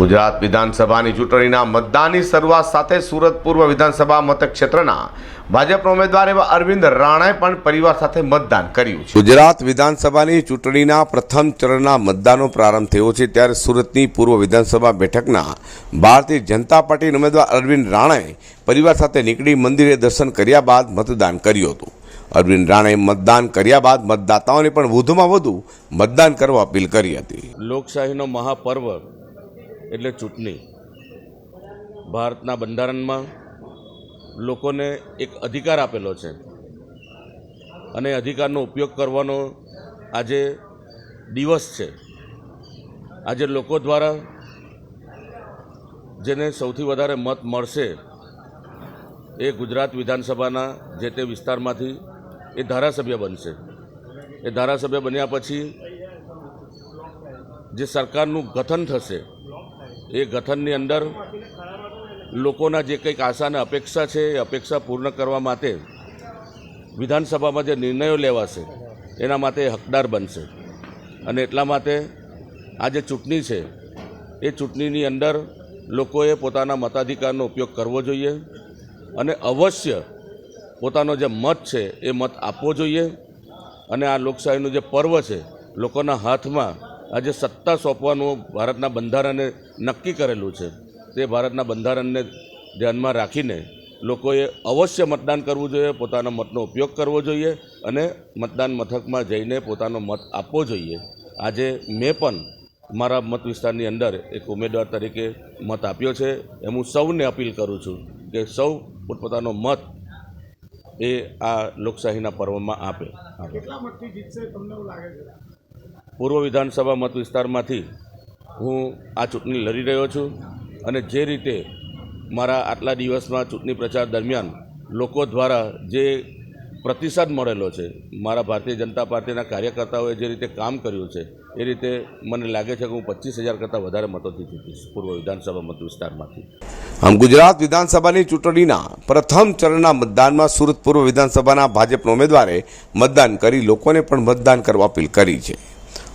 ગુજરાત વિધાનસભાની ચૂંટણીના મતદાનની શરૂઆત સાથે સુરત પૂર્વ વિધાનસભા મતક્ષેત્રના ભાજપ ઉમેદવાર એવા અરવિંદ રાણાએ પણ પરિવાર સાથે મતદાન કર્યું છે. ગુજરાત વિધાનસભાની ચૂંટણીના પ્રથમ ચરણના મતદાનનો પ્રારંભ થયો છે ત્યારે સુરતની પૂર્વ વિધાનસભા બેઠકના ભારતીય જનતા પાર્ટીના ઉમેદવાર અરવિંદ રાણાએ પરિવાર સાથે નીકળી મંદિરે દર્શન કર્યા બાદ મતદાન કર્યું હતું. અરવિંદ રાણાએ મતદાન કર્યા બાદ મતદાતાઓને પણ વધુમાં વધુ મતદાન કરવા અપીલ કરી હતી. લોકશાહીનો મહાપર્વ એટલે ચૂંટણી. ભારતના બંધારણમાં લોકોને એક અધિકાર આપેલો છે. અને અધિકારનો ઉપયોગ કરવાનો આજે દિવસ છે. આજે લોકો દ્વારા જેને સૌથી વધારે મત મળશે એ ગુજરાત વિધાનસભાના જે તે વિસ્તારમાંથી એ ધારાસભ્ય બનશે. એ ધારાસભ્ય બન્યા પછી જે સરકારનું ગઠન થશે એ ગઠનની અંદર લોકોના જે કંઈક આશા અને અપેક્ષા છે, એ અપેક્ષા પૂર્ણ કરવા માટે વિધાનસભામાં જે નિર્ણયો લેવાશે, એના માટે હકદાર બનશે. અને એટલા માટે આ જે ચૂંટણી છે, એ ચૂંટણીની અંદર લોકોએ પોતાના મતાધિકારનો ઉપયોગ કરવો જોઈએ અને અવશ્ય પોતાનો જે મત છે, એ મત આપવો જોઈએ. અને આ લોકશાહીનું જે પર્વ છે, લોકોના હાથમાં આજે સત્તા સોંપવાનું ભારતના બંધારણે નક્કી કરેલું છે. તે ભારતના બંધારણને ધ્યાનમાં રાખીને લોકોએ અવશ્ય મતદાન કરવું જોઈએ, પોતાના મતનો ઉપયોગ કરવો જોઈએ અને મતદાન મથકમાં જઈને પોતાનો મત આપવો જોઈએ. આજે મેં પણ મારા મત વિસ્તારની અંદર એક ઉમેદવાર તરીકે મત આપ્યો છે. એમ હું સૌને અપીલ કરું છું કે સૌ પોતપોતાનો મત એ આ લોકશાહીના પર્વમાં આપે. કેટલા મતથી જીતશે, તમને એવું લાગે છે? પૂર્વ વિધાનસભા મત વિસ્તારમાંથી હું આ ચૂંટણી લડી રહ્યો છું અને જે રીતે મારા આટલા દિવસમાં ચૂંટણી પ્રચાર દરમિયાન લોકો દ્વારા જે પ્રતિસાદ મળેલો છે, મારા ભારતીય જનતા પાર્ટીના કાર્યકર્તાઓએ જે રીતે કામ કર્યું છે, એ રીતે મને લાગે છે કે હું પચીસ હજાર કરતાં વધારે મતોથી જીતીશ પૂર્વ વિધાનસભા મત વિસ્તારમાંથી. આમ ગુજરાત વિધાનસભાની ચૂંટણીના પ્રથમ ચરણના મતદાનમાં સુરત પૂર્વ વિધાનસભાના ભાજપના ઉમેદવારે મતદાન કરી લોકોને પણ મતદાન કરવા અપીલ કરી છે.